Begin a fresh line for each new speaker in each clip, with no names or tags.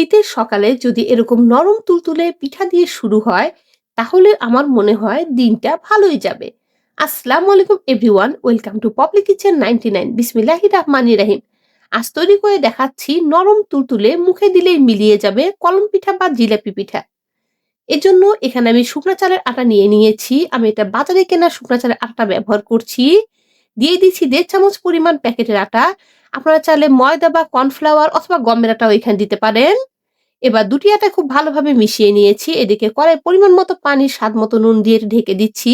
শীতের সকালে যদি এরকম নরম তুলতুলে পিঠা দিয়ে শুরু হয়, তাহলে আমার মনে হয় দিনটা ভালোই যাবে। আসসালামু আলাইকুম everyone, welcome to public kitchen ninety nine, বিসমিল্লাহি রহমানি রাহিম। আজ তৈরি করে দেখাচ্ছি নরম তুলতুলে মুখে দিলেই মিলিয়ে যাবে কলম পিঠা বা জিলাপি পিঠা। এজন্য এখানে আমি শুকনা চালের আটা নিয়ে নিয়েছি, আমি এটা বাজারে কেনা শুকনা চালের আটা ব্যবহার করছি। দিয়ে দিচ্ছি দেড় চামচ পরিমাণ প্যাকেটের আটা। আপনারা চাইলে ময়দা বা কর্নফ্লাওয়ার অথবা গমের আটাও এখানে দিতে পারেন। এবার দুটি আটা খুব ভালোভাবে মিশিয়ে নিয়েছি। এদিকে কড়াই পরিমাণ মতো পানি স্বাদ মতো নুন দিয়ে ঢেকে দিচ্ছি।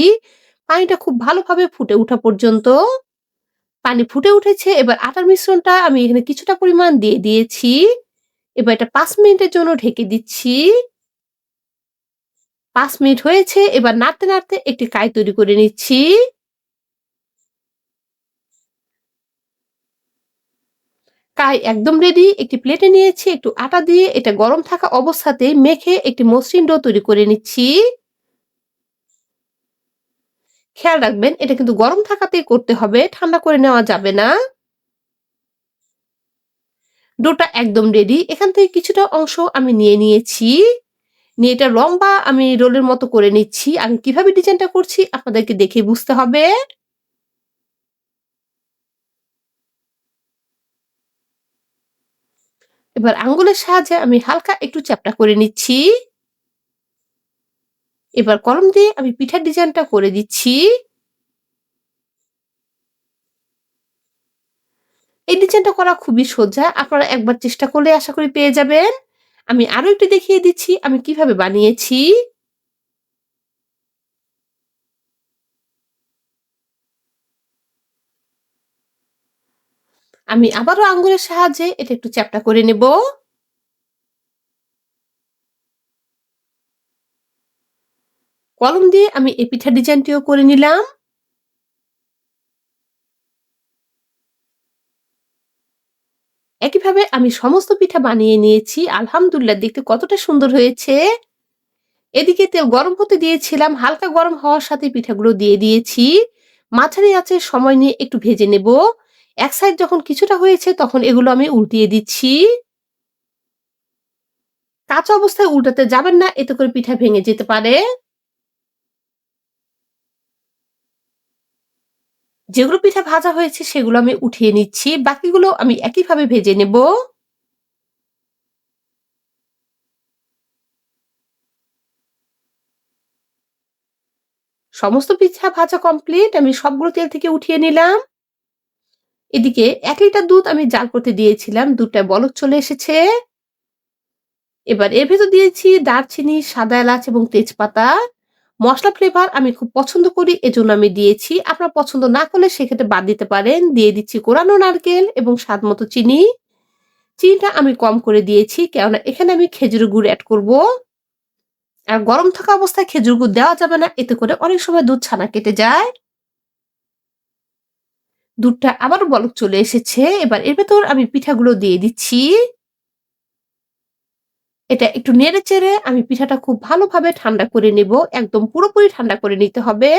পানিটা খুব ভালোভাবে ফুটে ওঠা পর্যন্ত। পানি ফুটে উঠেছে, এবার আটার মিশ্রণটা আমি এখানে কিছুটা পরিমাণ দিয়ে দিয়েছি। এবার এটা পাঁচ মিনিটের জন্য ঢেকে দিচ্ছি। পাঁচ মিনিট হয়েছে, এবার নাড়তে নাড়তে একটি কাই তৈরি করে নিচ্ছি। কাই একদম রেডি একটি প্লেটে নিয়েছি, একটু আটা দিয়ে এটা গরম থাকা অবস্থাতে মেখে একটি মসৃণ ডো তৈরি করে নিচ্ছি। খেয়াল রাখবেন, এটা কিন্তু গরম থাকাতেই করতে হবে, ঠান্ডা করে নেওয়া যাবে না। ডোটা একদম রেডি এখান থেকে কিছুটা অংশ আমি নিয়ে নিয়েছি। নিয়ে এটা লম্বা আমি রোলের মতো করে নিচ্ছি। আমি কীভাবে ডিজাইনটা করছি আপনাদেরকে দেখে বুঝতে হবে। এবার আঙ্গুলের সাহায্যে আমি হালকা একটু চ্যাপটা করে নিচ্ছি। এবার কলম দিয়ে আমি পিঠার ডিজাইনটা করে দিচ্ছি। এই ডিজাইনটা করা খুবই সোজা, আপনারা একবার চেষ্টা করলে আশা করি পেয়ে যাবেন। আমি আরও একটু দেখিয়ে দিচ্ছি আমি কীভাবে বানিয়েছি। আমি আবারও আঙ্গুলের সাহায্যে এটা একটু চ্যাপটা করে নেব। কলম দিয়ে আমি এই পিঠা ডিজাইনটিও করে নিলাম। একইভাবে আমি সমস্ত পিঠা বানিয়ে নিয়েছি। আলহামদুলিল্লাহ, দেখতে কতটা সুন্দর হয়েছে। এদিকে তেল গরম হতে দিয়েছিলাম, হালকা গরম হওয়ার সাথে পিঠাগুলো দিয়ে দিয়েছি। মাঝারি আছে সময় নিয়ে একটু ভেজে নেব। এক সাইড যখন কিছুটা হয়েছে, তখন এগুলো আমি উল্টিয়ে দিচ্ছি। কাঁচা অবস্থায় উল্টাতে যাবেন না, এতে করে পিঠা ভেঙে যেতে পারে। যেগুলো পিঠা ভাজা হয়েছে, সেগুলো আমি উঠিয়ে নিচ্ছি। বাকিগুলো আমি একইভাবে ভেজে নেব। সমস্ত পিঠা ভাজা কমপ্লিট আমি সবগুলো তেল থেকে উঠিয়ে নিলাম। এদিকে এক লিটার দুধ আমি জাল করতে দিয়েছিলাম, দুধটা বলক চলে এসেছে। এবার এর ভেতর দিয়েছি দারচিনি, সাদা এলাচ এবং তেজপাতা। মশলা ফ্লেভার আমি খুব পছন্দ করি, এজন্য আমি দিয়েছি। আপনার পছন্দ না করলে সেক্ষেত্রে বাদ দিতে পারেন। দিয়ে দিচ্ছি কোরানো নারকেল এবং স্বাদ মতো চিনি। চিনিটা আমি কম করে দিয়েছি, কেননা এখানে আমি খেজুর গুড় অ্যাড করব। আর গরম থাকা অবস্থায় খেজুর গুড় দেওয়া যাবে না, এতে করে অনেক সময় দুধ ছানা কেটে যায়। দুধটা আবারও বলক চলে এসেছে। এবার এর ভেতর আমি পিঠাগুলো দিয়ে দিচ্ছি। এটা একটু নেড়ে চেড়ে আমি পিঠাটা খুব ভালোভাবে ঠান্ডা করে নেব। একদম পুরোপুরি ঠান্ডা করে নিতে হবে।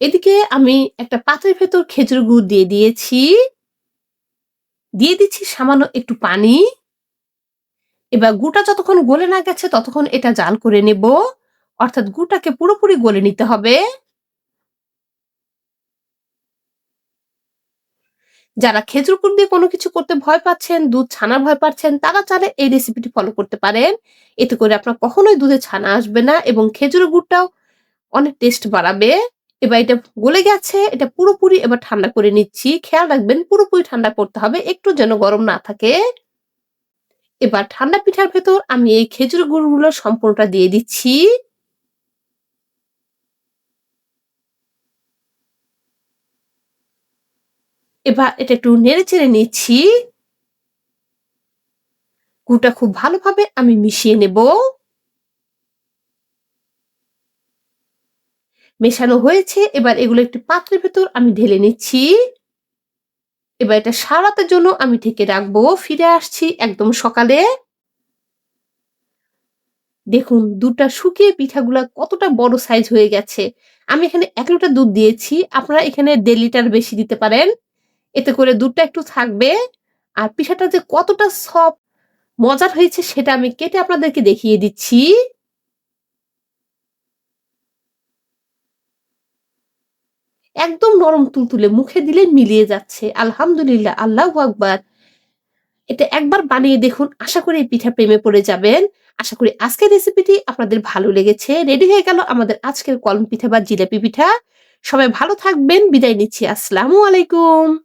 এদিকে আমি একটা পাত্রের ভেতর খেজুর গুড় দিয়ে দিয়েছি। দিয়ে দিচ্ছি সামান্য একটু পানি। এবার গুটা যতক্ষণ গলে না গেছে ততক্ষণ এটা জাল করে নেব। অর্থাৎ গুটাকে পুরোপুরি গলে নিতে হবে। যারা খেজুর গুড় দিয়ে কোনো কিছু করতে ভয় পাচ্ছেন, দুধ ছানার ভয় পাচ্ছেন, তারা চাইলে এই রেসিপিটি ফলো করতে পারেন। এতে করে আপনার কখনোই দুধে ছানা আসবে না এবং খেজুর গুড়টাও অনেক টেস্ট বাড়াবে। এবার এটা গলে গেছে, এটা পুরোপুরি এবার ঠান্ডা করে নিচ্ছি। খেয়াল রাখবেন, পুরোপুরি ঠান্ডা করতে হবে, একটু যেন গরম না থাকে। এবার ঠান্ডা পিঠার ভেতর আমি এই খেজুর গুড়গুলো সম্পূর্ণটা দিয়ে দিচ্ছি। এবার এটা একটু নেড়ে চেড়ে নিচ্ছি। গুড়টা খুব ভালোভাবে আমি মিশিয়ে নেব। মেশানো হয়েছে, এবার এগুলো একটি পাত্রের ভেতর আমি ঢেলে নিচ্ছি। এবার এটা সারাতের জন্য আমি ঢেকে রাখব। ফিরে আসছি একদম সকালে। দেখুন, দুধটা শুকিয়ে পিঠাগুলা কতটা বড় সাইজ হয়ে গেছে। আমি এখানে এক লিটার দুধ দিয়েছি। আপনারা এখানে দেড় লিটার বেশি দিতে পারেন। এতে করে দুধটা একটু থাকবে। আর পিঠাটা যে কতটা সফট মজার হয়েছে সেটা আমি কেটে আপনাদেরকে দেখিয়ে দিচ্ছি। একদম নরম তুলতুলে মুখে দিলে মিলিয়ে যাচ্ছে। আলহামদুলিল্লাহ, আল্লাহ আকবার। এটা একবার বানিয়ে দেখুন, আশা করি পিঠা প্রেমে পড়ে যাবেন। আশা করি আজকের রেসিপিটি আপনাদের ভালো লেগেছে। রেডি হয়ে গেল আমাদের আজকের কলম পিঠা বা জিলাপি পিঠা। সবাই ভালো থাকবেন, বিদায় নিচ্ছি। আসসালামু আলাইকুম।